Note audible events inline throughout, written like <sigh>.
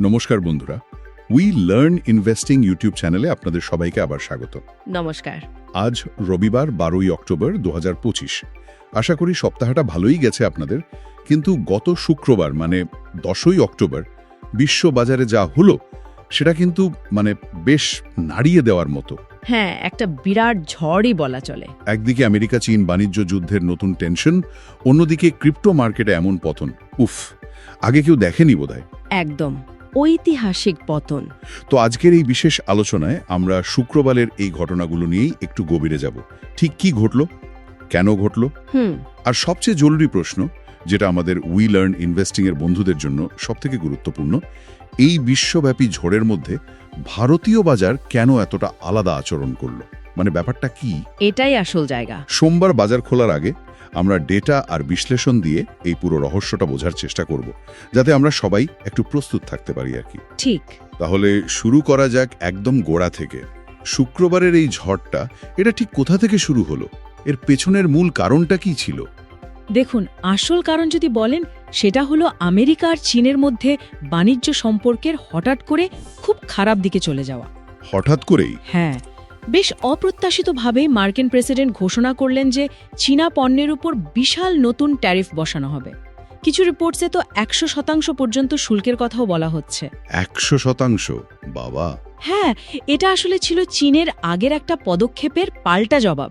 নমস্কার বন্ধুরা। We learn investing YouTube চ্যানেলে আপনাদের সবাইকে আবার স্বাগত। নমস্কার। আজ রবিবার বারোই অক্টোবর দু হাজার পঁচিশ। আশা করি সপ্তাহটা ভালোই গেছে আপনাদের। কিন্তু গত শুক্রবার মানে দশই অক্টোবর বিশ্ব বাজারে যা হলো সেটা কিন্তু মানে বেশ নাড়িয়ে দেওয়ার মতো। হ্যাঁ একটা বিরাট ঝড়ই বলা চলে। একদিকে আমেরিকা চীন বাণিজ্য যুদ্ধের নতুন টেনশন অন্যদিকে ক্রিপ্টো মার্কেটে এমন পতন। উফ আগে কেউ দেখেনি বোধহয়। একদম। ঐতিহাসিক পতন। তো আজকের এই বিশেষ আলোচনায় আমরা শুক্রবারের এই ঘটনাগুলো নিয়েই একটু গভীরে যাব। ঠিক কি ঘটল? কেন ঘটল? হুম। আর সবচেয়ে জরুরি প্রশ্ন যেটা আমাদের উই লার্ন ইনভেস্টিং এর বন্ধুদের জন্য সবথেকে গুরুত্বপূর্ণ এই বিশ্বব্যাপী ঝড়ের মধ্যে ভারতীয় বাজার কেন এতটা আলাদা আচরণ করল? মানে ব্যাপারটা কি? এটাই আসল জায়গা। সোমবার বাজার খোলার আগে আমরা ডেটা আর বিশ্লেষণ দিয়ে এই পুরো রহস্যটা বোঝার চেষ্টা করব যাতে আমরা সবাই একটু প্রস্তুত থাকতে পারি আর কি। ঠিক। তাহলে শুরু করা যাক একদম গোড়া থেকে। শুক্রবারের এই ঝড়টা এটা ঠিক কোথা থেকে শুরু হলো? এর পেছনের মূল কারণটা কি ছিল? দেখুন আসল কারণ যদি বলেন সেটা হলো আমেরিকা আর চীনের মধ্যে বাণিজ্য সম্পর্কের হঠাৎ করে খুব খারাপ দিকে চলে যাওয়া। হঠাৎ করেই? হ্যাঁ। বেশ অপ্রত্যাশিতভাবে মার্কিন প্রেসিডেন্ট ঘোষণা করলেন যে চীনা পণ্যের উপর বিশাল নতুন ট্যারিফ বসানো হবে। কিছু রিপোর্টসে তো একশো শতাংশ পর্যন্ত শুল্কের কথাও বলা হচ্ছে। একশো শতাংশ? বাবা। হ্যাঁ এটা আসলে ছিল চীনের আগের একটা পদক্ষেপের পাল্টা জবাব।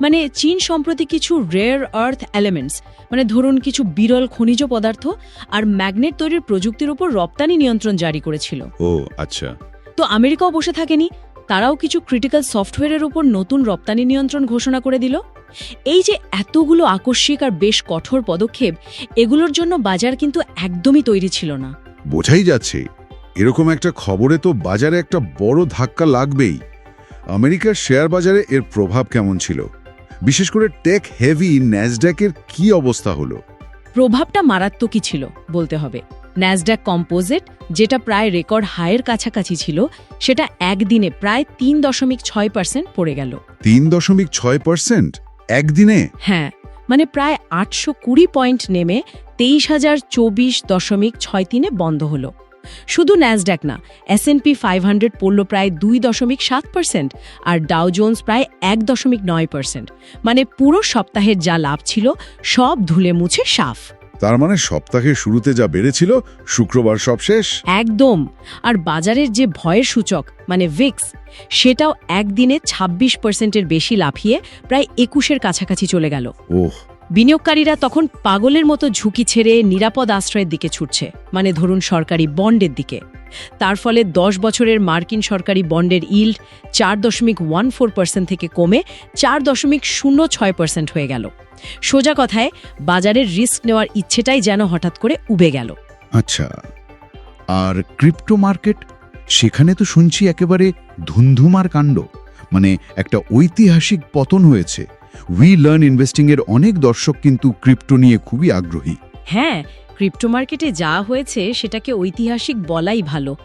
মানে চীন সম্প্রতি কিছু রেয়ার আর্থ এলিমেন্টস মানে ধরুন কিছু বিরল খনিজ পদার্থ আর ম্যাগনেট তৈরির প্রযুক্তির উপর রপ্তানি নিয়ন্ত্রণ জারি করেছিল। ও আচ্ছা। তো আমেরিকাও বসে থাকেনি তারাও কিছু ক্রিটিক্যাল সফটওয়্যারের উপর নতুন রপ্তানি নিয়ন্ত্রণ ঘোষণা করে দিল। এই যে এতগুলো আকস্মিক আর বেশ কঠোর পদক্ষেপ এগুলোর জন্য বাজার কিন্তু একদমই তৈরি ছিল না। বোঝাই যাচ্ছে এরকম একটা খবরে তো বাজারে একটা বড় ধাক্কা লাগবেই। আমেরিকার শেয়ার বাজারে এর প্রভাব কেমন ছিল? বিশেষ করে টেক হেভি ন্যাসড্যাকের কি অবস্থা হলো? প্রভাবটা মারাত্মকই ছিল বলতে হবে। ন্যাসড্যাক কম্পোজিট যেটা প্রায় রেকর্ড হাইয়ের কাছাকাছি ছিল সেটা একদিনে প্রায় তিন দশমিক ছয় পার্সেন্ট পড়ে গেল। তিন দশমিক ছয় পার্সেন্ট? একদিনে? হ্যাঁ মানে প্রায় আটশো কুড়ি পয়েন্ট নেমে তেইশ হাজার চব্বিশ দশমিক ছয় তিনে বন্ধ হলো। শুধু ন্যাসড্যাক না এসএনপি ফাইভ হান্ড্রেড পড়ল প্রায় দুই দশমিক সাত পার্সেন্ট আর ডাও জোন্স প্রায় এক দশমিক নয় পার্সেন্ট। মানে পুরো সপ্তাহের যা লাভ ছিল সব ধুলে মুছে সাফ। তার মানে সপ্তাহের শুরুতে যা বেড়েছিল শুক্রবার সব শেষ? একদম। আর বাজারের যে ভয়ের সূচক মানে ভিক্স সেটাও একদিনে ২৬ পার্সেন্টের বেশি লাফিয়ে প্রায় একুশের কাছাকাছি চলে গেল। ওহ। বিনিয়োগকারীরা তখন পাগলের মতো ঝুঁকি ছেড়ে নিরাপদ আশ্রয়ের দিকে ছুটছে মানে ধরুন সরকারি বন্ডের দিকে। তার ফলে দশ বছরের মার্কিন সরকারি বন্ডের ইল্ড চার দশমিক ওয়ান ফোর পার্সেন্ট থেকে কমে চার দশমিক শূন্য ছয় পার্সেন্ট হয়ে গেল। সোজা কথায় বাজারের রিস্ক নেওয়ার ইচ্ছেটাই যেন হঠাৎ করে উবে গেল। আচ্ছা আর ক্রিপ্টো মার্কেট? সেখানে তো শুনছি একেবারে ধুন্ধুমার কাণ্ড। মানে একটা ঐতিহাসিক পতন হয়েছে। উই লার্ন ইনভেস্টিং এর অনেক দর্শক কিন্তু ক্রিপ্টো নিয়ে খুবই আগ্রহী। হ্যাঁ ক্রিপ্টো মার্কেটে যা হয়েছে সেটাকে ঐতিহাসিক বলাই ভালো।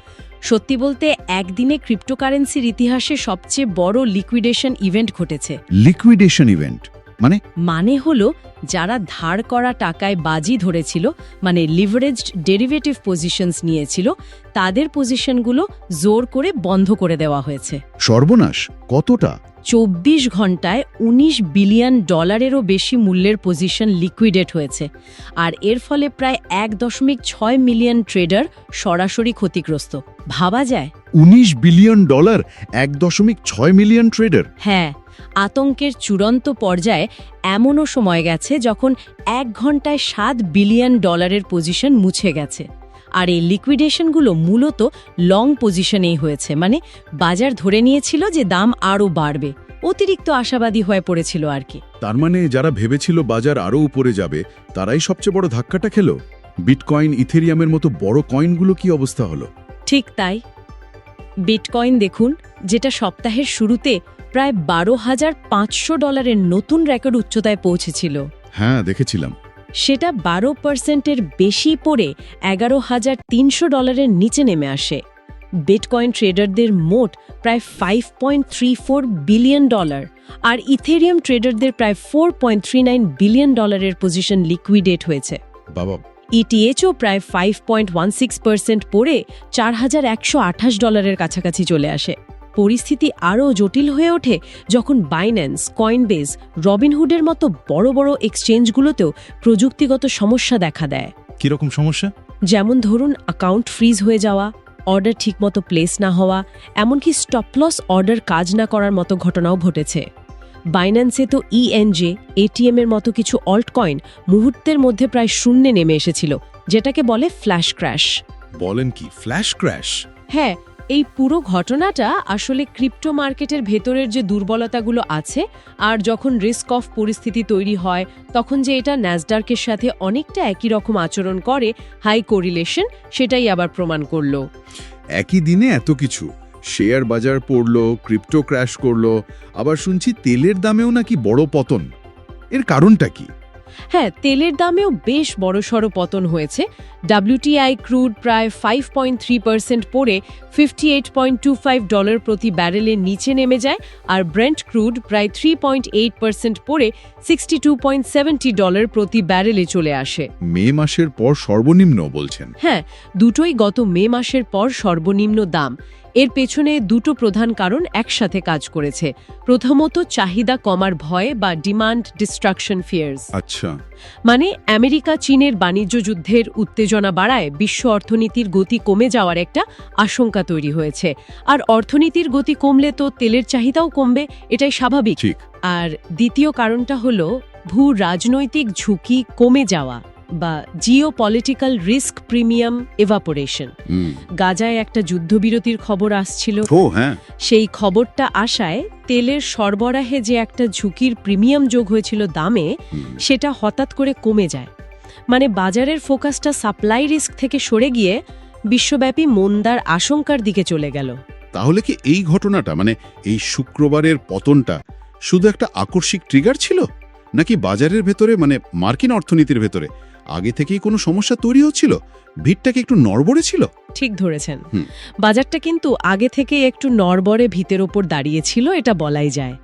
সত্যি বলতে একদিনে ক্রিপ্টোকারেন্সির ইতিহাসে সবচেয়ে বড় লিকুইডেশন ইভেন্ট ঘটেছে। Liquidation event? মানে? মানে হলো যারা ধার করা টাকায় বাজি ধরেছিল মানে লিভারেজড ডেরিভেটিভ পজিশনস নিয়েছিল তাদের পজিশনগুলো জোর করে বন্ধ করে দেওয়া হয়েছে। সর্বনাশ! কতটা? চব্বিশ ঘন্টায় ১৯ বিলিয়ন ডলারেরও বেশি মূল্যের পজিশন লিকুইডেট হয়েছে। আর এর ফলে প্রায় এক দশমিক ছয় মিলিয়ন ট্রেডার সরাসরি ক্ষতিগ্রস্ত। ভাবা যায়? ১৯ বিলিয়ন ডলার এক দশমিক ছয় মিলিয়ন ট্রেডার হ্যাঁ আতঙ্কের চূড়ান্ত পর্যায়ে এমনও সময় গেছে যখন এক ঘন্টায় সাত বিলিয়ন ডলারের পজিশন মুছে গেছে। আর এই লিকুইডেশনগুলো মূলত লং পজিশনেই হয়েছে মানে বাজার ধরে নিয়েছিল যে দাম আরও বাড়বে। অতিরিক্ত আশাবাদী হয়ে পড়েছিল আর কি। তার মানে যারা ভেবেছিল বাজার আরও উপরে যাবে তারাই সবচেয়ে বড় ধাক্কাটা খেলো? বিটকয়েন ইথেরিয়ামের মতো বড় কয়েনগুলো কি অবস্থা হলো? ঠিক তাই। বিটকয়েন দেখুন যেটা সপ্তাহের শুরুতে প্রায় বারো হাজার পাঁচশো ডলারের নতুন রেকর্ড উচ্চতায় পৌঁছেছিল। হ্যাঁ দেখেছিলাম। সেটা বারো পার্সেন্টের বেশি পড়ে এগারো হাজার তিনশো ডলারের নিচে নেমে আসে। বিটকয়েন ট্রেডারদের মোট প্রায় five point three four billion dollar আর ইথেরিয়াম ট্রেডারদের প্রায় four point three nine billion ডলারের পজিশন লিকুইডেট হয়েছে। বাবা। ইটিএচও প্রায় five point one six percent পড়ে চার হাজার একশো আঠাশ ডলারের কাছাকাছি চলে আসে। পরিস্থিতি আরও জটিল হয়ে ওঠে যখন বাইন্যান্স কয়েনবেজ রবিনহুডের মতো বড় বড় এক্সচেঞ্জগুলোতেও প্রযুক্তিগত সমস্যা দেখা দেয়। কীরকম সমস্যা? যেমন ধরুন অ্যাকাউন্ট ফ্রিজ হয়ে যাওয়া অর্ডার ঠিকমতো প্লেস না হওয়া এমনকি স্টপলস অর্ডার কাজ না করার মতো ঘটনাও ঘটেছে। বাইন্যান্সে তো ইএনজে এটিএম এর মতো কিছু অল্ট কয়েন মুহূর্তের মধ্যে প্রায় শূন্যে নেমে এসেছিল যেটাকে বলে ফ্ল্যাশ ক্র্যাশ বলেন কি ফ্ল্যাশ ক্র্যাশ হ্যাঁ এই পুরো ঘটনাটা আসলে ক্রিপ্টো মার্কেটের ভেতরের যে দুর্বলতাগুলো আছে, আর যখন রিস্ক অফ পরিস্থিতি তৈরি হয়, তখন যে এটা ন্যাসডার্কের সাথে অনেকটা একই রকম আচরণ করে হাই কোরিলেশন সেটাই আবার প্রমাণ করল। একই দিনে এত কিছু। শেয়ার বাজার পড়ল, ক্রিপ্টো ক্র্যাশ করল, আবার শুনছি তেলের দামেও নাকি বড় পতন। এর কারণটা কি? হ্যাঁ তেলের দামেও বেশ বড়সড় পতন হয়েছে। ডাব্লিউটিআই ক্রুড প্রায় ফাইভ পয়েন্ট থ্রি পার্সেন্ট পড়ে fifty eight point two five dollar প্রতি ব্যারেলের নিচে নেমে যায় আর ব্রেন্ট ক্রুড প্রায় থ্রি পয়েন্ট এইট পার্সেন্ট পড়ে sixty two point seventy dollar প্রতি ব্যারেলে চলে আসে। মে মাসের পর সর্বনিম্ন বলছেন। হ্যাঁ দুটোই গত মে মাসের পর সর্বনিম্ন দাম। এর পেছনে দুটো প্রধান কারণ একসাথে কাজ করেছে। প্রথমত চাহিদা কমার ভয় বা ডিমান্ড ডিস্ট্রাকশন ফিয়ার্স আচ্ছা। মানে আমেরিকা চীনের বাণিজ্য যুদ্ধের উত্তেজনা বাড়ায় বিশ্ব অর্থনীতির গতি কমে যাওয়ার একটা আশঙ্কা তৈরি হয়েছে। আর অর্থনীতির গতি কমলে তো তেলের চাহিদাও কমবে এটাই স্বাভাবিক। আর দ্বিতীয় কারণটা হলো ভূ রাজনৈতিক ঝুঁকি কমে যাওয়া। বা geopolitical risk premium evaporation গাজায় একটা যুদ্ধবিরতির খবর আসছিল। হ্যাঁ। সেই খবরটা আসায় তেলের সরবরাহে যে একটা ঝুঁকির প্রিমিয়াম যোগ হয়েছিল দামে সেটা হঠাৎ করে কমে যায়। মানে বাজারের ফোকাসটা সাপ্লাই রিস্ক থেকে সরে গিয়ে বিশ্বব্যাপী মন্দার আশঙ্কার দিকে চলে গেল। তাহলে কি এই ঘটনাটা মানে এই শুক্রবারের পতনটা শুধু একটা আকস্মিক ট্রিগার ছিল? নাকি বাজারের ভেতরে মানে মার্কিন অর্থনীতির ভেতরে আগে থেকেই কোনো সমস্যা তৈরি হচ্ছিল ভিড়টা কি একটু নড়বড়ে ছিল? ঠিক ধরেছেন। বাজারটা কিন্তু আগে থেকে একটু নড়বড়ে ভিতের ওপর দাঁড়িয়েছিল এটা বলাই যায়।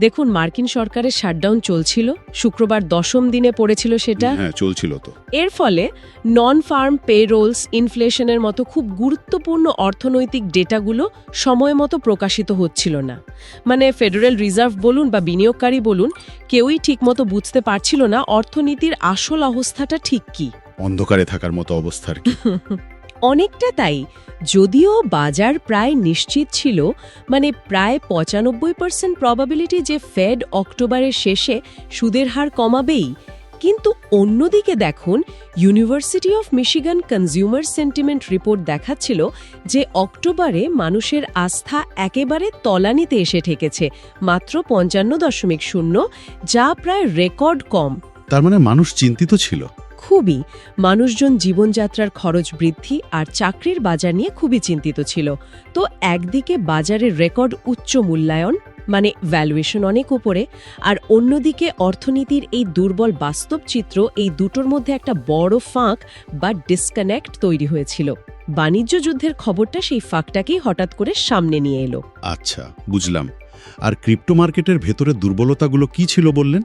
দেখুন মার্কিন সরকারের শাটডাউন চলছিল শুক্রবার দশম দিনে পড়েছিল সেটা। হ্যাঁ চলছিল তো। এর ফলে নন ফার্ম পেরোলস ইনফ্লেশনের মতো খুব গুরুত্বপূর্ণ অর্থনৈতিক ডেটাগুলো সময় মতো প্রকাশিত হচ্ছিল না। মানে ফেডারেল রিজার্ভ বলুন বা বিনিয়োগকারী বলুন কেউই ঠিকমতো বুঝতে পারছিল না অর্থনীতির আসল অবস্থাটা ঠিক কী। অন্ধকারে থাকার মতো অবস্থার কি। <laughs> অনেকটা তাই। যদিও বাজার প্রায় নিশ্চিত ছিল মানে প্রায় পঁচানব্বই পার্সেন্ট প্রবাবিলিটি যে ফেড অক্টোবরের শেষে সুদের হার কমাবেই। কিন্তু অন্যদিকে দেখুন university of Michigan consumer sentiment report দেখাচ্ছিল যে অক্টোবরে মানুষের আস্থা একেবারে তলানিতে এসে ঠেকেছে, মাত্র পঞ্চান্ন দশমিক শূন্য, যা প্রায় রেকর্ড কম। তার মানে মানুষ চিন্তিত ছিল। খুবই মানুষজন জীবনযাত্রার খরচ বৃদ্ধি আর চাকরির বাজার নিয়ে খুবই চিন্তিত ছিল। তো একদিকে বাজারের রেকর্ড উচ্চ মূল্যায়ন মানে ভ্যালুয়েশন অনেক উপরে, আর অন্যদিকে অর্থনীতির এই দুর্বল বাস্তব চিত্র এই দুটোর মধ্যে একটা বড় ফাঁক বা ডিসকানেক্ট তৈরি হয়েছিল। বাণিজ্য যুদ্ধের খবরটা সেই ফাঁকটাকেই হঠাৎ করে সামনে নিয়ে এলো। আচ্ছা বুঝলাম। আর ক্রিপ্টো মার্কেটের ভেতরে দুর্বলতাগুলো কি ছিল বললেন?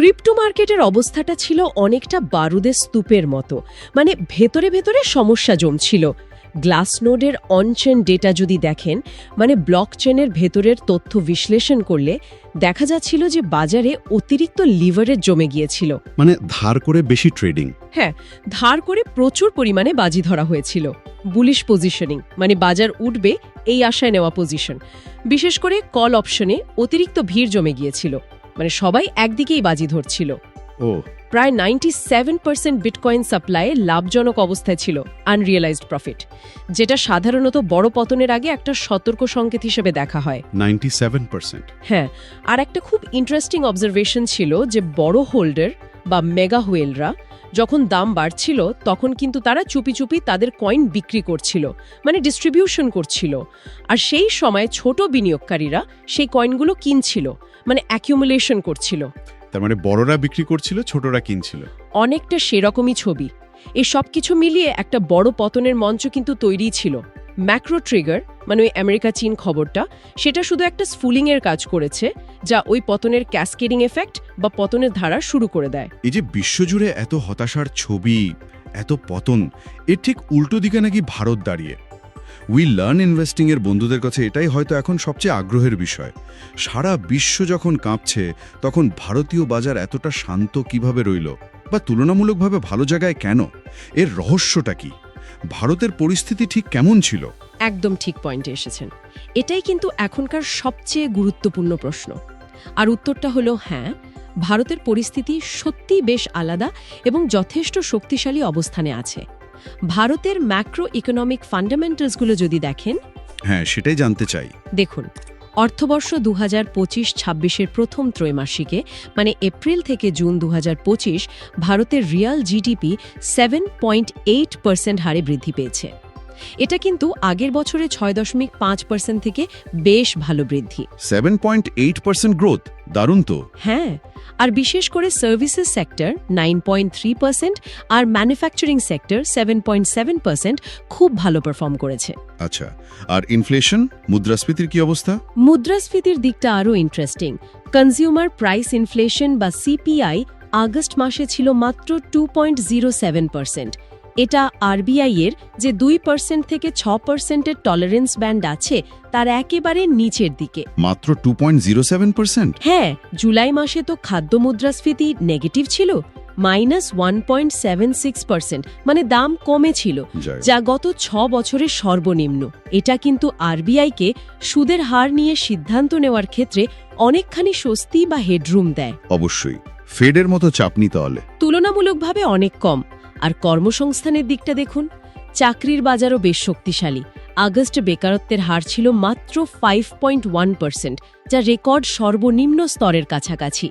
ক্রিপ্টো মার্কেটের অবস্থাটা ছিল অনেকটা বারুদের স্তূপের মতো। মানে ভেতরে ভেতরে সমস্যা জমছিল। গ্লাসনোডের অনচেন ডেটা যদি দেখেন মানে ব্লকচেনের ভেতরের তথ্য বিশ্লেষণ করলে দেখা যাচ্ছিল যে বাজারে অতিরিক্ত লিভারেজ জমে গিয়েছিল। মানে ধার করে বেশি ট্রেডিং। হ্যাঁ ধার করে প্রচুর পরিমাণে বাজি ধরা হয়েছিল। বুলিশ পজিশনিং মানে বাজার উঠবে এই আশায় নেওয়া পজিশন। বিশেষ করে কল অপশনে অতিরিক্ত ভিড় জমে গিয়েছিল। মানে সবাই একদিকেই বাজি ধরছিল। ও। প্রায় নাইনটি সেভেন পার্সেন্ট বিটকয়েন সাপ্লাইয়ে লাভজনক অবস্থায় ছিল আনরিয়েলাইজড প্রফিট যেটা সাধারণত বড় পতনের আগে একটা সতর্ক সংকেত হিসেবে দেখা হয়। নাইনটি হ্যাঁ আর একটা খুব ইন্টারেস্টিং অবজারভেশন ছিল যে বড় হোল্ডার বা মেগা হুয়েলরা যখন দাম বাড়ছিল তখন কিন্তু তারা চুপি চুপি তাদের কয়েন বিক্রি করছিল মানে ডিস্ট্রিবিউশন করছিল। আর সেই সময় ছোট বিনিয়োগকারীরা সেই কয়েনগুলো কিনছিল মানে অ্যাকিউমুলেশন করছিল। তার মানে বড়রা বিক্রি করছিল ছোটরা কিনছিল। অনেকটা সেরকমই ছবি। এই সব কিছু মিলিয়ে একটা বড় পতনের মঞ্চ কিন্তু তৈরি ছিল। ম্যাক্রো ট্রিগার মানে ওই আমেরিকা চীন খবরটা, সেটা শুধু একটা স্ফুলিংয়ের কাজ করেছে, যা ওই পতনের ক্যাসকেডিং এফেক্ট বা পতনের ধারা শুরু করে দেয়। এই যে বিশ্বজুড়ে এত হতাশার ছবি, এত পতন, এর ঠিক উল্টো দিকে নাকি ভারত দাঁড়িয়ে। উই লার্ন ইনভেস্টিং এর বন্ধুদের কাছে এটাই হয়তো এখন সবচেয়ে আগ্রহের বিষয়। সারা বিশ্ব যখন কাঁপছে, তখন ভারতীয় বাজার এতটা শান্ত কীভাবে রইল? বা তুলনামূলকভাবে ভালো জায়গায় কেন? এর রহস্যটা কি? ভারতের পরিস্থিতি ঠিক কেমন ছিল? একদম ঠিক পয়েন্টে এসেছেন। এটাই কিন্তু এখনকার সবচেয়ে গুরুত্বপূর্ণ প্রশ্ন। আর উত্তরটা হলো হ্যাঁ ভারতের পরিস্থিতি সত্যিই বেশ আলাদা এবং যথেষ্ট শক্তিশালী অবস্থানে আছে। ভারতের ম্যাক্রো ইকোনমিক ফান্ডামেন্টালসগুলো যদি দেখেন। হ্যাঁ সেটাই জানতে চাই। দেখুন অর্থবর্ষ দু হাজার পঁচিশ ছাব্বিশের প্রথম ত্রৈমাসিকে মানে এপ্রিল থেকে জুন দু হাজার পঁচিশ, ভারতের real GDP seven point eight percent হারে বৃদ্ধি পেয়েছে। এটা কিন্তু আগের বছরে ছয় দশমিক পাঁচ পার্সেন্ট থেকে বেশ ভালো বৃদ্ধি। Seven point eight percent growth দারুণ তো। হ্যাঁ আর বিশেষ করে services sector nine point three percent আর manufacturing sector seven point seven percent খুব ভালো পারফর্ম করেছে। আচ্ছা আর ইনফ্লেশন মুদ্রাস্ফীতির কি অবস্থা? মুদ্রাস্ফীতির দিকটা আরও ইন্টারেস্টিং কনজিউমার প্রাইস ইনফ্লেশন বা সিপিআই আগস্ট মাসে ছিল মাত্র two point zero seven percent এটা আরবিআই এর যে দুই পার্সেন্ট থেকে ছ পার্সেন্টের টলারেন্স ব্যান্ড আছে তার একেবারে নিচের দিকে। মাত্র টু পয়েন্ট হ্যাঁ জুলাই মাসে তো খাদ্য মুদ্রাস্ফীতি নেগেটিভ ছিল minus one point seven six percent মানে দাম কমেছিল যা গত ছ বছরের সর্বনিম্ন। এটা কিন্তু আরবিআইকে সুদের হার নিয়ে সিদ্ধান্ত নেওয়ার ক্ষেত্রে অনেকখানি স্বস্তি বা হেডরুম দেয়। অবশ্যই ফেডের মতো চাপনি তাহলে তুলনামূলকভাবে অনেক কম। আর কর্মসংস্থানের দিকটা দেখুন চাকরির বাজারও বেশ শক্তিশালী। আগস্ট বেকারত্বের হার ছিল মাত্র ফাইভ পয়েন্ট ওয়ান পার্সেন্ট যা রেকর্ড সর্বনিম্ন স্তরের কাছাকাছি।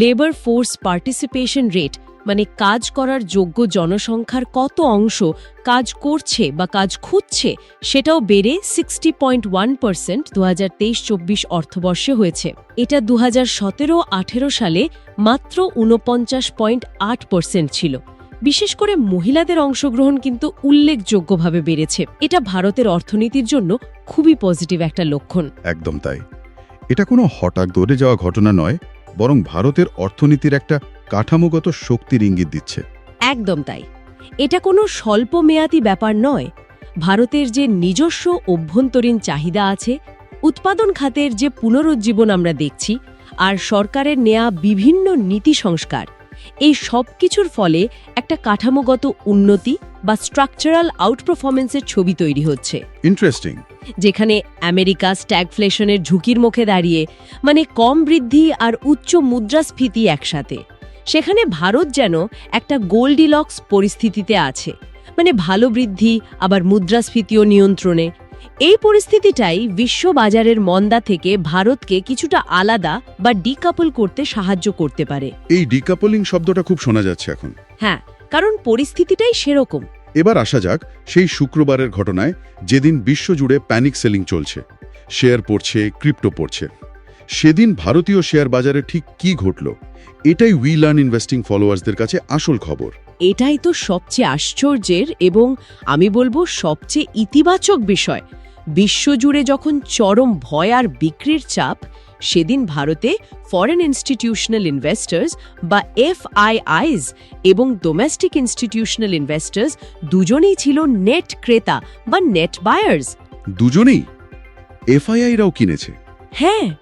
লেবার ফোর্স পার্টিসিপেশন রেট মানে কাজ করার যোগ্য জনসংখ্যার কত অংশ কাজ করছে বা কাজ খুঁজছে সেটাও বেড়ে সিক্সটি পয়েন্ট ওয়ান পার্সেন্ট দু হাজার তেইশ চব্বিশ অর্থবর্ষে হয়েছে। এটা দু হাজার সতেরো আঠেরো সালে মাত্র ঊনপঞ্চাশ পয়েন্ট আট পার্সেন্ট ছিল। বিশেষ করে মহিলাদের অংশগ্রহণ কিন্তু উল্লেখযোগ্যভাবে বেড়েছে। এটা ভারতের অর্থনীতির জন্য খুবই পজিটিভ একটা লক্ষণ। একদম তাই। এটা কোনো হঠাৎ দৌড়ে যাওয়া ঘটনা নয় বরং ভারতের অর্থনীতির একটা কাঠামোগত শক্তির ইঙ্গিত দিচ্ছে। একদম তাই। এটা কোনো স্বল্পমেয়াদী ব্যাপার নয়। ভারতের যে নিজস্ব অভ্যন্তরীণ চাহিদা আছে উৎপাদন খাতের যে পুনরুজ্জীবন আমরা দেখছি আর সরকারের নেয়া বিভিন্ন নীতি সংস্কার এই সব কিছুর ফলে একটা কাঠামোগত উন্নতি বা স্ট্রাকচারাল আউটপারফরমেন্সের ছবি তৈরি হচ্ছে। ইন্টারেস্টিং যেখানে আমেরিকা স্ট্যাগফ্লেশনের ঝুঁকির মুখে দাঁড়িয়ে মানে কম বৃদ্ধি আর উচ্চ মুদ্রাস্ফীতি একসাথে। সেখানে ভারত যেন একটা গোল্ডিলক্স পরিস্থিতিতে আছে। মানে ভালো বৃদ্ধি আবার মুদ্রাস্ফীতিও নিয়ন্ত্রণে এই পরিস্থিতিটাই বিশ্ব বাজারের মন্দা থেকে ভারতকে কিছুটা আলাদা বা ডিকাপল করতে সাহায্য করতে পারে। এই ডিকাপলিং শব্দটা খুব শোনা যাচ্ছে এখন। হ্যাঁ কারণ পরিস্থিতিটাই সেরকম। এবার আসা যাক সেই শুক্রবারের ঘটনায় যেদিন বিশ্বজুড়ে প্যানিক সেলিং চলছে। শেয়ার পড়ছে ক্রিপ্টো পড়ছে। সেদিন ভারতীয় শেয়ার বাজারে ঠিক কি ঘটল এটাই উই লার্ন ইনভেস্টিং ফলোয়ার্সদের কাছে আসল খবর। এটাই তো সবচেয়ে আশ্চর্যের এবং আমি বলব সবচেয়ে ইতিবাচক বিষয়। বিশ্বজুড়ে যখন চরম ভয় আর বিক্রির চাপ সেদিন ভারতে ফরেন ইনস্টিটিউশনাল ইনভেস্টার্স বা এফআইআইস এবং ডোমেস্টিক ইনস্টিটিউশনাল ইনভেস্টার্স দুজনেই ছিল নেট ক্রেতা বা নেট বায়ার্স দুজনেই? এফআইআইরাও কিনেছে। হ্যাঁ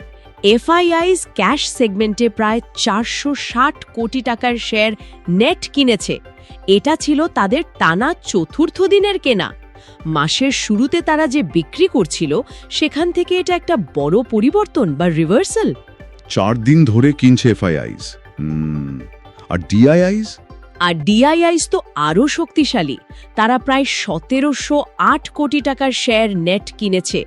এফআইআইস ক্যাশ সেগমেন্টে প্রায় চারশো ষাট কোটি টাকার শেয়ার নেট কিনেছে। এটা ছিল তাদের টানা চতুর্থ দিনের কেনা। মাসের শুরুতে তারা যে বিক্রি করছিল সেখান থেকে এটা একটা বড় পরিবর্তন বা রিভার্সাল চার দিন ধরে কিনছে এফআইআইস। আর ডিআইআইস? আর ডিআইআইস তো আরও শক্তিশালী। তারা প্রায় সতেরোশো আট কোটি টাকার শেয়ার নেট কিনেছে।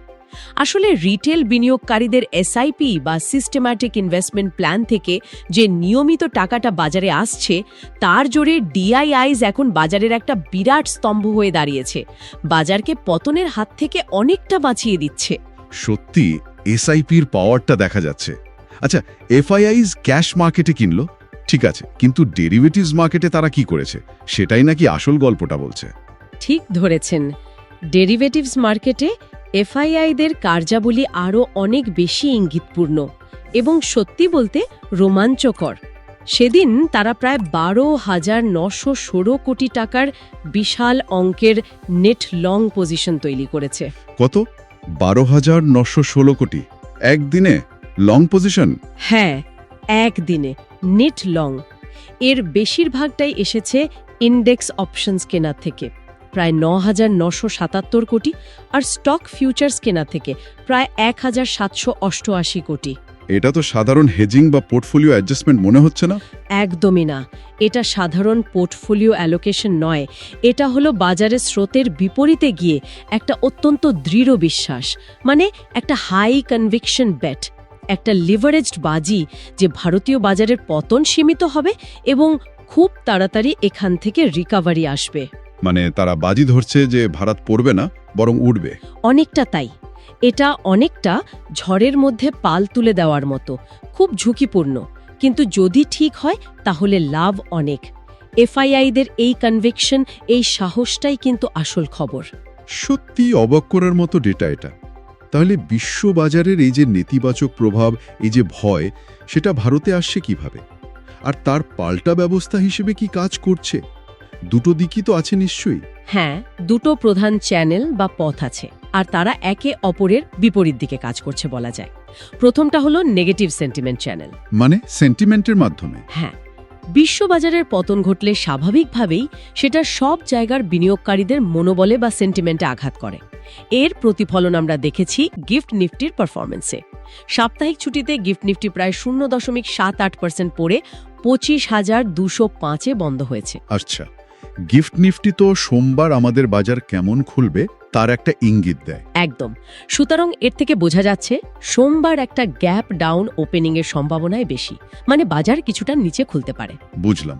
আসলে রিটেল বিনিয়োগকারীদের এসআইপি বা সিস্টেম্যাটিক ইনভেস্টমেন্ট প্ল্যান থেকে যে নিয়মিত টাকাটা বাজারে আসছে তার জোরে ডিআইআইস এখন বাজারের একটা বিরাট স্তম্ভ হয়ে দাঁড়িয়েছে। বাজারকে পতনের হাত থেকে অনেকটা বাঁচিয়ে দিচ্ছে। সত্যি এসআইপির পাওয়ারটা দেখা যাচ্ছে। আচ্ছা এফআইআইস ক্যাশ মার্কেটে কিনলো? ঠিক আছে কিন্তু ডেরিভেটিভস মার্কেটে তারা কি করেছে? সেটাই নাকি আসল গল্পটা বলছে। ঠিক ধরেছেন। ডেরিভেটিভস মার্কেটে এফআইআইদের কার্যাবলী আরও অনেক বেশি ইঙ্গিতপূর্ণ এবং সত্যি বলতে রোমাঞ্চকর। সেদিন তারা প্রায় বারো হাজার নশো ষোলো কোটি টাকার বিশাল অঙ্কের নেট লং পজিশন তৈরি করেছে। কত? বারো হাজার নশো ষোলো কোটি। একদিনে লং পজিশন? হ্যাঁ একদিনে নেট লং। এর বেশিরভাগটাই এসেছে ইন্ডেক্স অপশনস কেনা থেকে। প্রায় ন হাজার নশো সাতাত্তর কোটি আর স্টক ফিউচার্স কেনা থেকে প্রায় এক হাজার সাতশো অষ্টআশি কোটি। এটা তো সাধারণ হেজিং বা পোর্টফোলিও অ্যাডজাস্টমেন্ট মনে হচ্ছে না? একদমই না। এটা সাধারণ পোর্টফোলিও অ্যালোকেশন নয়। এটা হলো বাজারের স্রোতের বিপরীতে গিয়ে একটা অত্যন্ত দৃঢ় বিশ্বাস মানে একটা হাই কনভিকশন বেট একটা লিভারেজড বাজি যে ভারতীয় বাজারের পতন সীমিত হবে এবং খুব তাড়াতাড়ি এখান থেকে রিকাভারি আসবে। মানে তারা বাজি ধরছে যে ভারত পড়বে না বরং উঠবে অনেকটা তাই। এটা অনেকটা ঝড়ের মধ্যে পাল তুলে দেওয়ার মতো খুব ঝুঁকিপূর্ণ। কিন্তু যদি ঠিক হয় তাহলে লাভ অনেক। এফআইআইদের এই কনভিকশন এই সাহসটাই কিন্তু আসল খবর। সত্যি অবাক করার মতো ডেটা এটা। তাহলে বিশ্ববাজারের এই যে নেতিবাচক প্রভাব এই যে ভয় সেটা ভারতে আসছে কীভাবে? আর তার পাল্টা ব্যবস্থা হিসেবে কি কাজ করছে? দুটো দিকই তো আছে নিশ্চয়ই। হ্যাঁ দুটো প্রধান চ্যানেল বা পথ আছে আর তারা একে অপরের বিপরীত দিকে কাজ করছে বলা যায়। প্রথমটা হলো নেগেটিভ সেন্টিমেন্ট চ্যানেল মানে সেন্টিমেন্টের মাধ্যমে। হ্যাঁ বিশ্ববাজারের পতন ঘটলে স্বাভাবিকভাবেই সেটা সব জায়গার বিনিয়োগকারীদের মনোবলে বা সেন্টিমেন্টে আঘাত করে। এর প্রতিফলন আমরা দেখেছি গিফট নিফটির পারফরমেন্সে সাপ্তাহিক ছুটিতে গিফট নিফটি প্রায় শূন্য দশমিক সাত আট পার্সেন্ট পড়ে পঁচিশ হাজার দুশো পাঁচে বন্ধ হয়েছে। আচ্ছা। গিফট নিফটি তো সোমবার আমাদের বাজার কেমন খুলবে তার একটা ইঙ্গিত দেয়। একদম। সুতরাং এর থেকে বোঝা যাচ্ছে সোমবার একটা গ্যাপ ডাউন ওপেনিংয়ের সম্ভাবনাই বেশি মানে বাজার কিছুটা নিচে খুলতে পারে। বুঝলাম।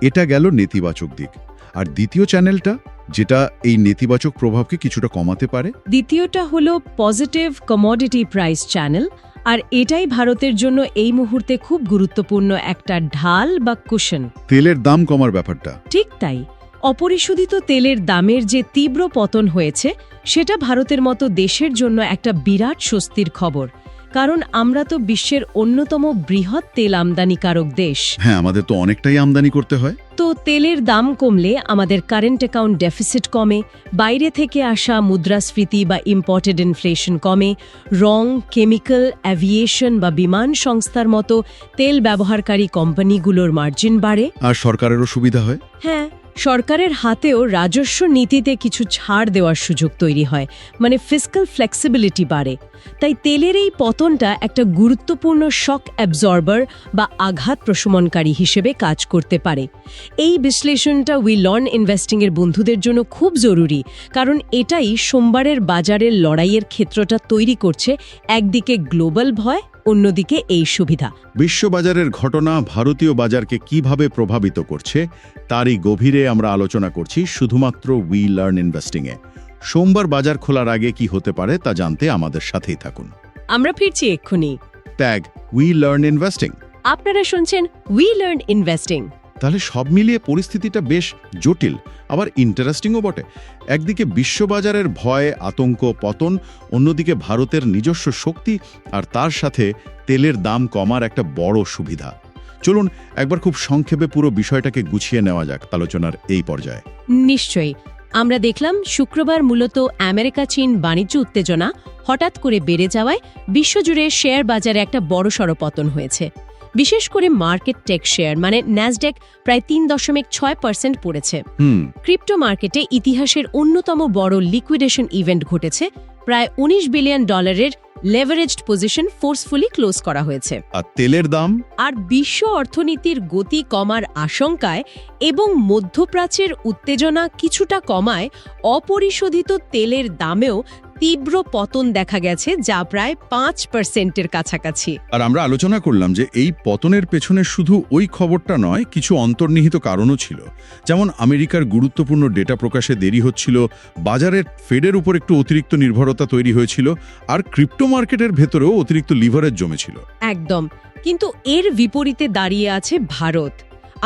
এটা গেল নেতিবাচক দিক। আর দ্বিতীয় চ্যানেলটা যেটা এই নেতিবাচক প্রভাবকে কিছুটা কমাতে পারে? দ্বিতীয়টা হলো পজিটিভ কমোডিটি প্রাইস চ্যানেল আর এটাই ভারতের জন্য এই মুহূর্তে খুব গুরুত্বপূর্ণ একটা ঢাল বা কুশন। তেলের দাম কমার ব্যাপারটা। ঠিক তাই। অপরিশোধিত তেলের দামের যে তীব্র পতন হয়েছে সেটা ভারতের মতো দেশের জন্য একটা বিরাট স্বস্তির খবর। কারণ আমরা তো বিশ্বের অন্যতম বৃহৎ তেল আমদানিকারক দেশ। হ্যাঁ আমাদের তো অনেকটাই আমদানি করতে হয়। তো তেলের দাম কমলে আমাদের কারেন্ট অ্যাকাউন্ট ডেফিসিট কমে বাইরে থেকে আসা মুদ্রাস্ফীতি বা ইম্পোর্টেড ইনফ্লেশন কমে রং কেমিক্যাল অ্যাভিয়েশন বা বিমান সংস্থার মতো তেল ব্যবহারকারী কোম্পানিগুলোর মার্জিন বাড়ে। আর সরকারেরও সুবিধা হয়। হ্যাঁ সরকারের হাতেও রাজস্ব নীতিতে কিছু ছাড় দেওয়ার সুযোগ তৈরি হয় মানে ফিজিক্যাল ফ্লেক্সিবিলিটি বাড়ে। তাই তেলের এই পতনটা একটা গুরুত্বপূর্ণ শক অ্যাবজর্বার বা আঘাত প্রশমনকারী হিসেবে কাজ করতে পারে। এই বিশ্লেষণটা উই লর্ন ইনভেস্টিংয়ের বন্ধুদের জন্য খুব জরুরি, কারণ এটাই সোমবারের বাজারের লড়াইয়ের ক্ষেত্রটা তৈরি করছে একদিকে গ্লোবাল ভয় অন্যদিকে এই সুবিধা। বিশ্ববাজারের ঘটনা ভারতীয় বাজারকে কীভাবে প্রভাবিত করছে তারই গভীরে আমরা আলোচনা করছি শুধুমাত্র উই লার্ন ইনভেস্টিংয়ে সোমবার বাজার খোলার আগে কি হতে পারে তা জানতে আমাদের সাথেই থাকুন। আমরা ফিরছি এক্ষুনি। ট্যাগ উই লার্ন ইনভেস্টিং আপনারা শুনছেন উই লার্ন ইনভেস্টিং তাহলে সব মিলিয়ে পরিস্থিতিটা বেশ জটিল, আবার ইন্টারেস্টিংও বটে। একদিকে বিশ্ববাজারের ভয়, আতঙ্ক, পতন, অন্যদিকে ভারতের নিজস্ব শক্তি, আর তার সাথে তেলের দাম কমার একটা বড় সুবিধা। চলুন, একবার খুব সংক্ষেপে পুরো বিষয়টাকে গুছিয়ে নেওয়া যাক আলোচনার এই পর্যায়ে। নিশ্চয়ই। আমরা দেখলাম, শুক্রবার মূলত আমেরিকা চীন বাণিজ্য উত্তেজনা হঠাৎ করে বেড়ে যাওয়ায় বিশ্বজুড়ে শেয়ার বাজারে একটা বড়সড় পতন হয়েছে। বিশেষ করে মার্কেট টেক শেয়ার মানে ন্যাসডেক প্রায় তিন দশমিক ছয় পার্সেন্ট পড়েছে। ক্রিপ্টো মার্কেটে ইতিহাসের অন্যতম বড় লিকুইডেশন ইভেন্ট ঘটেছে। প্রায় ১৯ বিলিয়ন ডলারের লেভারেজড পজিশন ফোর্সফুলি ক্লোজ করা হয়েছে। আর তেলের দাম? আর বিশ্ব অর্থনীতির গতি কমার আশঙ্কায় এবং মধ্যপ্রাচ্যের উত্তেজনা কিছুটা কমায় অপরিশোধিত তেলের দামেও তীব্র পতন দেখা গেছে যা প্রায় পাঁচ পার্সেন্টের কাছাকাছি। আর আমরা আলোচনা করলাম যে এই পতনের পেছনে শুধু ওই খবরটা নয় কিছু অন্তর্নিহিত কারণও ছিল। যেমন আমেরিকার গুরুত্বপূর্ণ ডেটা প্রকাশে দেরি হচ্ছিল বাজারের ফেডের উপর একটু অতিরিক্ত নির্ভরতা তৈরি হয়েছিল আর ক্রিপ্টো মার্কেটের ভেতরেও অতিরিক্ত লিভারেজ জমেছিল। একদম। কিন্তু এর বিপরীতে দাঁড়িয়ে আছে ভারত।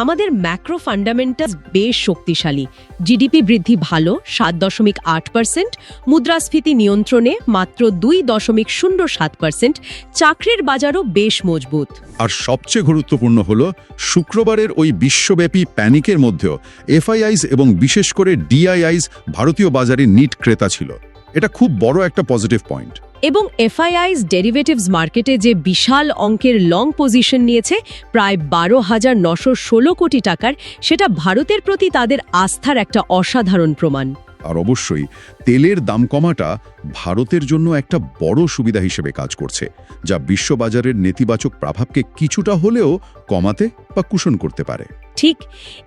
আমাদের ম্যাক্রো ফান্ডামেন্টালস বেশ শক্তিশালী। জিডিপি বৃদ্ধি ভালো, সাত দশমিক আট পার্সেন্ট মুদ্রাস্ফীতি নিয়ন্ত্রণে মাত্র দুই দশমিক শূন্য সাত পার্সেন্ট চাকরির বাজারও বেশ মজবুত। আর সবচেয়ে গুরুত্বপূর্ণ হল, শুক্রবারের ওই বিশ্বব্যাপী প্যানিকের মধ্যেও এফআইআইস এবং বিশেষ করে ডিআইআইস ভারতীয় বাজারে নিট ক্রেতা ছিল। এটা খুব বড় একটা পজিটিভ পয়েন্ট এবং এফআইআইস ডেরিভেটিভস মার্কেটে যে বিশাল অঙ্কের লং পজিশন নিয়েছে, প্রায় বারো হাজার নশো ষোলো কোটি টাকার, সেটা ভারতের প্রতি তাদের আস্থার একটা অসাধারণ প্রমাণ। আর অবশ্যই তেলের দাম কমাটা ভারতের জন্য একটা বড় সুবিধা হিসেবে কাজ করছে যা বিশ্ববাজারের নেতিবাচক প্রভাবকে কিছুটা হলেও কমাতে বা কুশন করতে পারে। ঠিক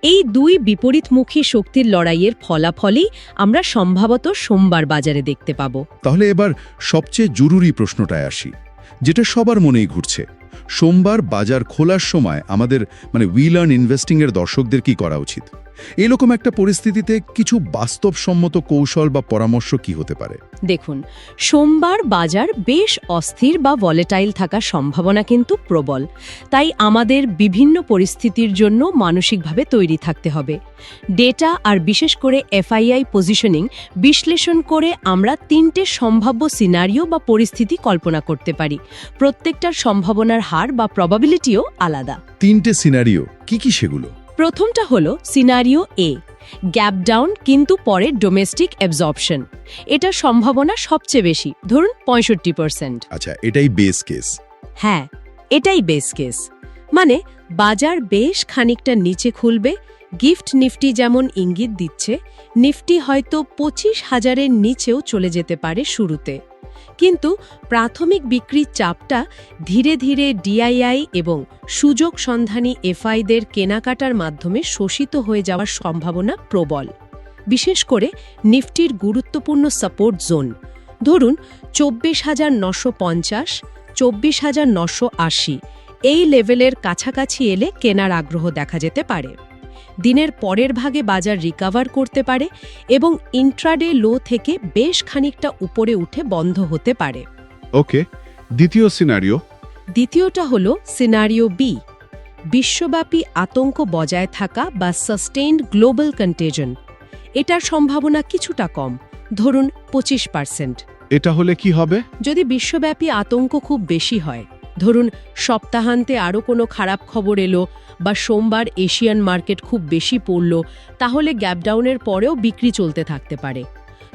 এই দুই বিপরীতমুখী শক্তির লড়াইয়ের ফলাফলই আমরা সম্ভবত সোমবার বাজারে দেখতে পাব। তাহলে এবার সবচেয়ে জরুরি প্রশ্নটায় আসি যেটা সবার মনেই ঘুরছে। সোমবার বাজার খোলার সময় আমাদের মানে উই লার্ন ইনভেস্টিংয়ের দর্শকদের কি করা উচিত? এরকম একটা পরিস্থিতিতে কিছু বাস্তবসম্মত কৌশল বা পরামর্শ কি হতে পারে? দেখুন সোমবার বাজার বেশ অস্থির বা ভলেটাইল থাকার সম্ভাবনা কিন্তু প্রবল। তাই আমাদের বিভিন্ন পরিস্থিতির জন্য মানসিকভাবে তৈরি থাকতে হবে। ডেটা আর বিশেষ করে এফআইআই পজিশনিং বিশ্লেষণ করে আমরা তিনটে সম্ভাব্য সিনারিও বা পরিস্থিতি কল্পনা করতে পারি। প্রত্যেকটার সম্ভাবনার হার বা প্রবাবিলিটিও আলাদা। তিনটে সিনারিও কি কি সেগুলো? প্রথমটা হলো সিনারিও এ গ্যাপ ডাউন কিন্তু পরে ডোমেস্টিক অ্যাবজর্পশন। এটার সম্ভাবনা সবচেয়ে বেশি ধরুন পঁয়ষট্টি পার্সেন্ট আচ্ছা এটাই বেস কেস হ্যাঁ এটাই বেস কেস মানে বাজার বেশ খানিকটা নিচে খুলবে গিফট নিফটি যেমন ইঙ্গিত দিচ্ছে নিফটি হয়তো পঁচিশ হাজারের নিচেও চলে যেতে পারে শুরুতে। কিন্তু প্রাথমিক বিক্রির চাপটা ধীরে ধীরে ডিআইআই এবং সুযোগ সন্ধানী এফআইদের কেনাকাটার মাধ্যমে শোষিত হয়ে যাওয়ার সম্ভাবনা প্রবল। বিশেষ করে নিফটির গুরুত্বপূর্ণ সাপোর্ট জোন। ধরুন, চব্বিশ হাজার নশো পঞ্চাশ, চব্বিশ হাজার নশো আশি, এই লেভেলের কাছাকাছি এলে কেনার আগ্রহ দেখা যেতে পারে। দিনের পরের ভাগে বাজার রিকাভার করতে পারে এবং ইন্ট্রাডে লো থেকে বেশ খানিকটা উপরে উঠে বন্ধ হতে পারে। ওকে দ্বিতীয় সিনারিও দ্বিতীয়টা হল সিনারিও বি বিশ্বব্যাপী আতঙ্ক বজায় থাকা বা সাস্টেইনড গ্লোবাল কন্টেজন এটার সম্ভাবনা কিছুটা কম ধরুন পঁচিশ পার্সেন্ট এটা হলে কি হবে? যদি বিশ্বব্যাপী আতঙ্ক খুব বেশি হয় ধরুন, সপ্তাহান্তে আরও কোনো খারাপ খবর এলো বা সোমবার এশিয়ান মার্কেট খুব বেশি পড়ল, তাহলে গ্যাপডাউনের পরেও বিক্রি চলতে থাকতে পারে।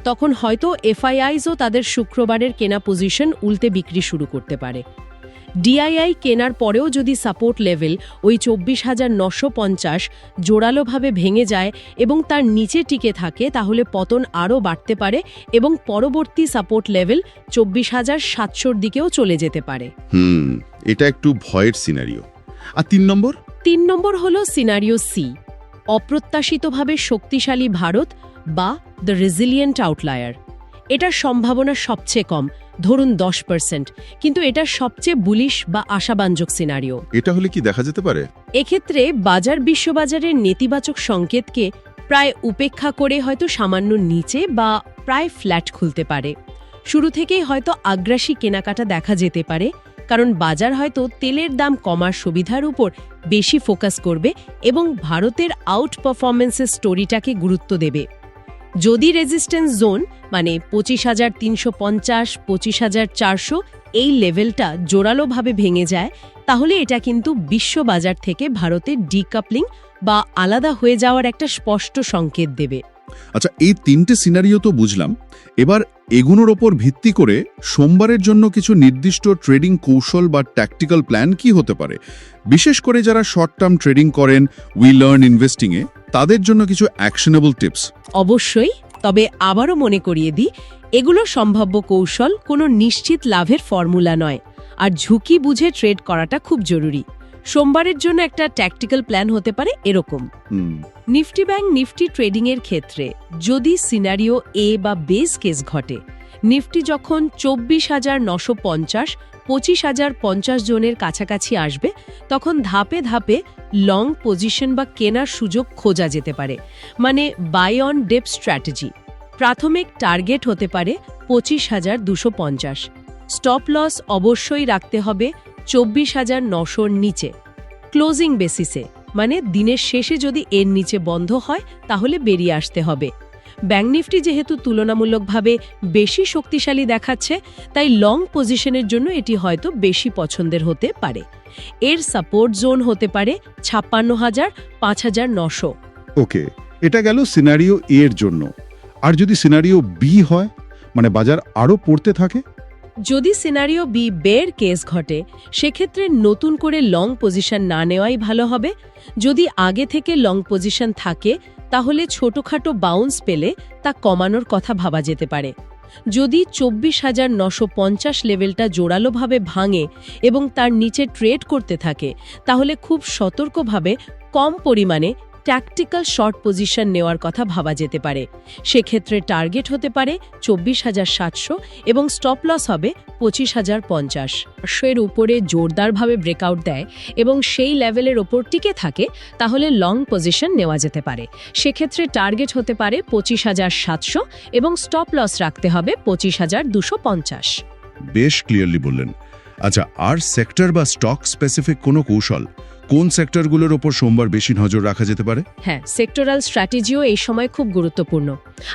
তখন হয়তো এফআইআইজও তাদের শুক্রবারের কেনা পজিশন উল্টে বিক্রি শুরু করতে পারে। ডিআইআই কেনার পরেও যদি সাপোর্ট লেভেল ওই চব্বিশ হাজার নশো পঞ্চাশ জোরালোভাবে ভেঙে যায় এবং তার নিচে টিকে থাকে তাহলে পতন আরও বাড়তে পারে এবং পরবর্তী সাপোর্ট লেভেল চব্বিশ হাজার সাতশোর দিকেও চলে যেতে পারে। হুম এটা একটু ভয়ের সিনারিও আর তিন নম্বর? তিন নম্বর হল সিনারিও সি অপ্রত্যাশিতভাবে শক্তিশালী ভারত বা দ্য রেজিলিয়েন্ট আউটলায়ার এটার সম্ভাবনা সবচেয়ে কম ধরুন দশ পার্সেন্ট কিন্তু এটা সবচেয়ে বুলিশ বা আশাবাঞ্জক সিনারিও এটা হলে কি দেখা যেতে পারে? এক্ষেত্রে বাজার বিশ্ববাজারের নেতিবাচক সংকেতকে প্রায় উপেক্ষা করে হয়তো সামান্য নিচে বা প্রায় ফ্ল্যাট খুলতে পারে। শুরু থেকেই হয়তো আগ্রাসী কেনাকাটা দেখা যেতে পারে কারণ বাজার হয়তো তেলের দাম কমার সুবিধার উপর বেশি ফোকাস করবে এবং ভারতের আউট পারফরমেন্সের স্টোরিটাকে গুরুত্ব দেবে। যদি রেজিস্ট্যান্স জোন মানে পঁচিশ হাজার তিনশো পঞ্চাশ, পঁচিশ হাজার চারশো, এই লেভেলটা জোরালোভাবে ভেঙে যায়, তাহলে এটা কিন্তু বিশ্ববাজার থেকে ভারতের ডিকাপলিং বা আলাদা হয়ে যাওয়ার একটা স্পষ্ট সংকেত দেবে। আচ্ছা এই তিনটে সিনারিও তো বুঝলাম। এবার এগুলোর ওপর ভিত্তি করে সোমবারের জন্য কিছু নির্দিষ্ট ট্রেডিং কৌশল বা ট্যাকটিক্যাল প্ল্যান কি হতে পারে? বিশেষ করে যারা শর্ট টার্ম ট্রেডিং করেন উই লার্ন ইনভেস্টিংয়ে তাদের জন্য কিছু অ্যাকশনেবল টিপস অবশ্যই তবে আবারও মনে করিয়ে দিই এগুলো সম্ভাব্য কৌশল কোনো নিশ্চিত লাভের ফর্মুলা নয় আর ঝুঁকি বুঝে ট্রেড করাটা খুব জরুরি। সোমবারের জন্য একটা ট্যাকটিক্যাল প্ল্যান হতে পারে এরকম। নিফটি ব্যাংক নিফটি ট্রেডিংয়ের ক্ষেত্রে যদি সিনারিও এ বা বেস কেস ঘটে নিফটি যখন চব্বিশ হাজার নশো পঞ্চাশ পঁচিশ হাজার পঞ্চাশ জনের কাছাকাছি আসবে, তখন ধাপে ধাপে লং পজিশন বা কেনার সুযোগ খোঁজা যেতে পারে। মানে বাই অন ডেপ স্ট্র্যাটেজি প্রাথমিক টার্গেট হতে পারে পঁচিশ হাজার দুশো পঞ্চাশ। স্টপ লস অবশ্যই রাখতে হবে চব্বিশ হাজার নশোর নিচে। ক্লোজিং বেসিসে মানে দিনের শেষে যদি এর নিচে বন্ধ হয়, তাহলে বেরিয়ে আসতে হবে। ব্যাঙ্ক নিফটি যেহেতু তুলনামূলকভাবে বেশি শক্তিশালী দেখাচ্ছে তাই লং পজিশনের জন্য এটি হয়তো বেশি পছন্দের হতে পারে। এর সাপোর্ট জোন হতে পারে ছাপ্পান্ন হাজার পাঁচ হাজার নশো। ওকে এটা গেল সিনারিও এ এর জন্য। আর যদি সিনারিও বি হয় মানে বাজার আরও পড়তে থাকে? যদি সিনারিও বি বের কেস ঘটে সেক্ষেত্রে নতুন করে লং পজিশন না নেওয়াই ভালো হবে। যদি আগে থেকে লং পজিশন থাকে তাহলে ছোটখাটো বাউন্স পেলে তা কমানোর কথা ভাবা যেতে পারে। যদি চব্বিশ হাজার নশো পঞ্চাশ লেভেলটা জোরালোভাবে ভাঙে এবং তার নিচে ট্রেড করতে থাকে, তাহলে খুব সতর্কভাবে কম পরিমাণে ট্যাকটিক্যাল শর্ট পজিশন নেওয়ার কথা ভাবা যেতে পারে। সেক্ষেত্রে টার্গেট হতে পারে চব্বিশ হাজার সাতশো এবং স্টপ লস হবে পঁচিশ হাজার পঞ্চাশ। এর উপরে জোরদারভাবে ব্রেকআউট দেয় এবং সেই লেভেলের ওপর টিকে থাকে, তাহলে লং পজিশন নেওয়া যেতে পারে। সেক্ষেত্রে টার্গেট হতে পারে পঁচিশ হাজার সাতশো এবং স্টপ লস রাখতে হবে পঁচিশ হাজার দুশো পঞ্চাশ। বেশ ক্লিয়ারলি বললেন। আচ্ছা আর সেক্টর বা স্টক স্পেসিফিক কোনো কৌশল কোন সেক্টরগুলোর ওপর সোমবার বেশি নজর রাখা যেতে পারে? হ্যাঁ সেক্টরাল স্ট্র্যাটেজিও এই সময় খুব গুরুত্বপূর্ণ।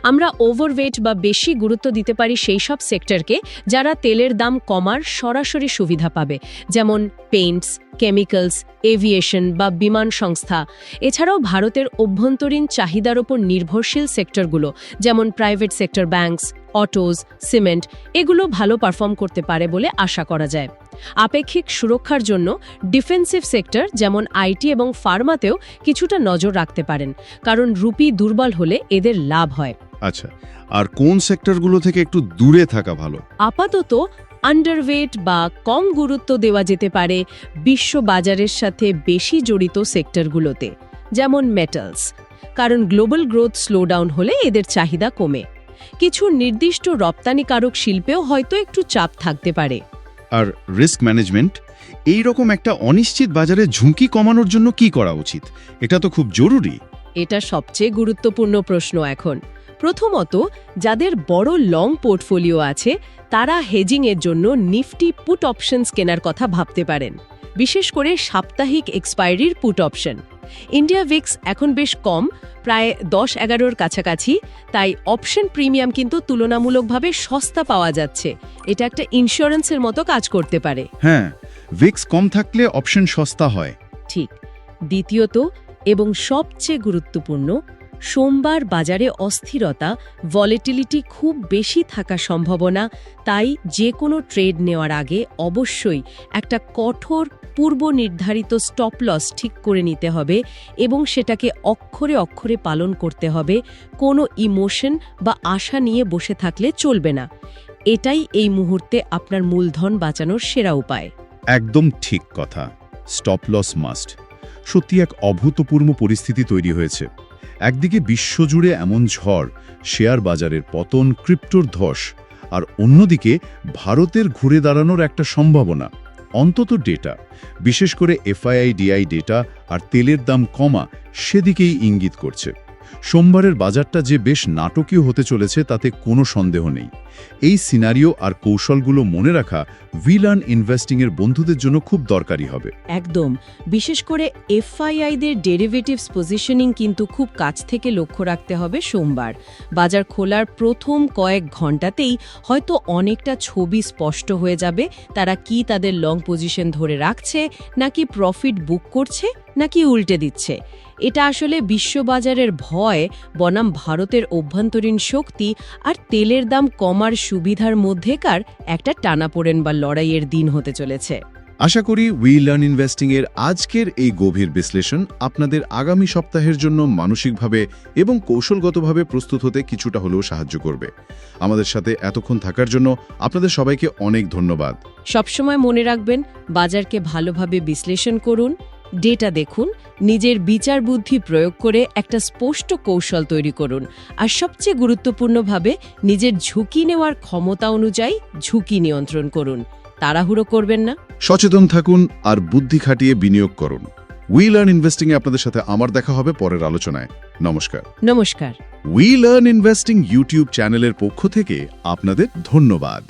আমরা ওভারওয়েট বা বেশি গুরুত্ব দিতে পারি সেই সব সেক্টরকে যারা তেলের দাম কমার সরাসরি সুবিধা পাবে, যেমন পেইন্টস কেমিক্যালস এভিয়েশন বা বিমান সংস্থা। এছাড়াও ভারতের অভ্যন্তরীণ চাহিদার ওপর নির্ভরশীল সেক্টরগুলো যেমন private sector banks autos cement এগুলো ভালো পারফর্ম করতে পারে বলে আশা করা যায়। আপেক্ষিক সুরক্ষার জন্য ডিফেন্সিভ সেক্টর যেমন আইটি এবং ফার্মাতেও কিছুটা নজর রাখতে পারেন কারণ রুপি দুর্বল হলে এদের লাভ হয়। আচ্ছা আর কোন সেক্টরগুলো থেকে একটু দূরে থাকা ভালো? আপাতত আন্ডারওয়েট বা কম গুরুত্ব দেওয়া যেতে পারে বিশ্ব বাজারের সাথে বেশি জড়িত সেক্টরগুলোতে যেমন মেটালস কারণ গ্লোবাল গ্রোথ স্লোডাউন হলে এদের চাহিদা কমে। কিছু নির্দিষ্ট রপ্তানিকারক শিল্পেও হয়তো একটু চাপ থাকতে পারে। আর রিস্ক ম্যানেজমেন্ট এই রকম একটা অনিশ্চিত বাজারে ঝুঁকি কমানোর জন্য কি করা উচিত? এটা তো খুব জরুরি। এটা সবচেয়ে গুরুত্বপূর্ণ প্রশ্ন এখন। প্রথমত, যাদের বড় লং পোর্টফোলিও আছে, তারা হেজিংয়ের জন্য নিফটি পুট অপশনস কেনার কথা ভাবতে পারেন। বিশেষ করে সাপ্তাহিক এক্সপায়ারির পুট অপশন। ইন্ডিয়া ভিক্স এখন বেশ কম প্রায় দশ এগারোর কাছাকাছি তাই অপশন প্রিমিয়াম কিন্তু তুলনামূলকভাবে সস্তা পাওয়া যাচ্ছে। এটা একটা ইন্স্যুরেন্সের মতো কাজ করতে পারে। হ্যাঁ ভিক্স কম থাকলে অপশন সস্তা হয়। ঠিক। দ্বিতীয়ত এবং সবচেয়ে গুরুত্বপূর্ণ সোমবার বাজারে অস্থিরতা ভলেটিলিটি খুব বেশি থাকা সম্ভাবনা, তাই যে কোনো ট্রেড নেওয়ার আগে অবশ্যই একটা কঠোর পূর্ব নির্ধারিত স্টপ লস ঠিক করে নিতে হবে এবং সেটাকে অক্ষরে অক্ষরে পালন করতে হবে। কোনো ইমোশন বা আশা নিয়ে বসে থাকলে চলবে না। এটাই এই মুহূর্তে আপনার মূলধন বাঁচানোর সেরা উপায়। একদম ঠিক কথা। স্টপ লস মাস্ট সত্যি এক অভূতপূর্ব পরিস্থিতি তৈরি হয়েছে। একদিকে বিশ্বজুড়ে এমন ঝড়, শেয়ার বাজারের পতন, ক্রিপ্টোর ধস, আর অন্যদিকে ভারতের ঘুরে দাঁড়ানোর একটা সম্ভাবনা, অন্তত ডেটা। বিশেষ করে এফআইআইডিআই ডেটা আর তেলের দাম কমা সেদিকেই ইঙ্গিত করছে। সোমবারের বাজারটা যে বেশ নাটকীয় হতে চলেছে তাতে কোনো সন্দেহ নেই। এই সিনারিও আর কৌশলগুলো মনে রাখা ভিলান ইনভেস্টিংয়ের বন্ধুদের জন্য খুব দরকারি হবে। একদম। বিশেষ করে এফআইআইদের ডেরিভেটিভস পজিশনিং কিন্তু খুব কাছ থেকে লক্ষ্য রাখতে হবে সোমবার। বাজার খোলার প্রথম কয়েক ঘন্টাতেই হয়তো অনেকটা ছবি স্পষ্ট হয়ে যাবে। তারা কি তাদের লং পজিশন ধরে রাখছে, নাকি প্রফিট বুক করছে, নাকি উল্টে দিচ্ছে? এটা আসলে বিশ্ববাজারের ভয় বনাম ভারতের অভ্যন্তরীণ শক্তি আর তেলের দাম কমার সুবিধার মধ্যেকার একটা টানাপোড়েন বা লড়াইয়ের দিন হতে চলেছে। আশা করি উই লার্ন ইনভেস্টিং এর আজকের এই গভীর বিশ্লেষণ আপনাদের আগামী সপ্তাহের জন্য মানসিকভাবে এবং কৌশলগতভাবে প্রস্তুত হতে কিছুটা হলেও সাহায্য করবে। আমাদের সাথে এতক্ষণ থাকার জন্য আপনাদের সবাইকে অনেক ধন্যবাদ। সবসময় মনে রাখবেন বাজারকে ভালোভাবে বিশ্লেষণ করুন ডেটা দেখুন নিজের বিচার বুদ্ধি প্রয়োগ করে একটা স্পষ্ট কৌশল তৈরি করুন। আর সবচেয়ে গুরুত্বপূর্ণভাবে নিজের ঝুঁকি নেওয়ার ক্ষমতা অনুযায়ী ঝুঁকি নিয়ন্ত্রণ করুন। তাড়াহুড়ো করবেন না। সচেতন থাকুন আর বুদ্ধি খাটিয়ে বিনিয়োগ করুন। উই লার্ন ইনভেস্টিং এ আপনাদের সাথে আমার দেখা হবে পরের আলোচনায়। নমস্কার। নমস্কার। উই লার্ন ইনভেস্টিং ইউটিউব চ্যানেলের পক্ষ থেকে আপনাদের ধন্যবাদ।